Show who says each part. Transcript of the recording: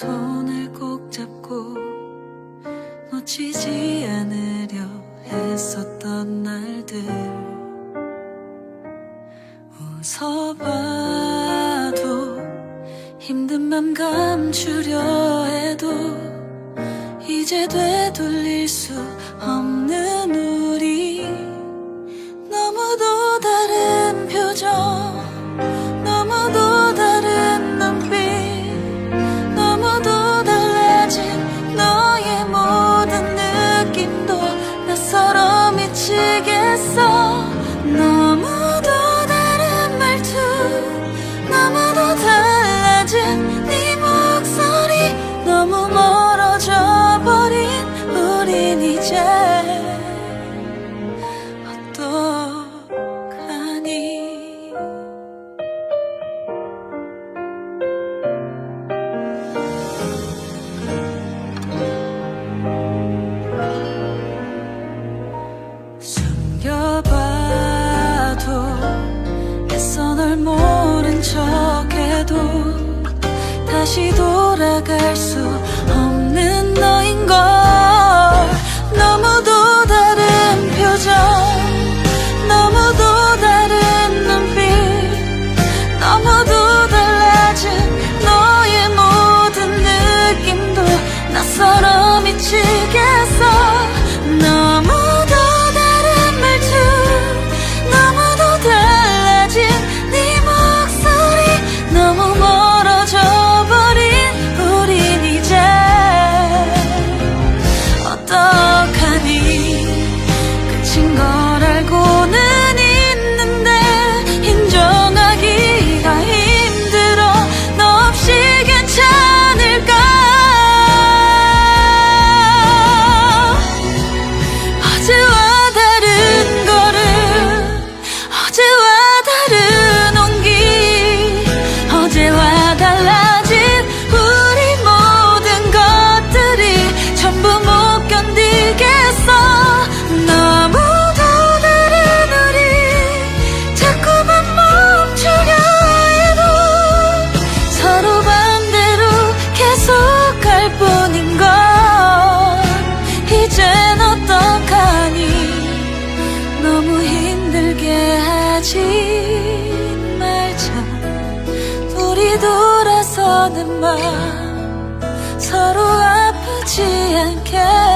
Speaker 1: 손을 꼭 잡고 놓치지 않으려 했었던 날들. 웃어봐도 힘든 맘 감추려 해도 이제 되돌릴 수 없는 우리. 너무도 다른 표정 널 모른 척해도 다시 돌아갈 수 견디겠어? 너무도 다른 우리 자꾸만 멈추려 해도 서로 반대로 계속 갈 뿐인 걸. 이젠 어떡하니? 너무 힘들게 하지 말자. 우리 돌아서는 마음 서로 아프지 않게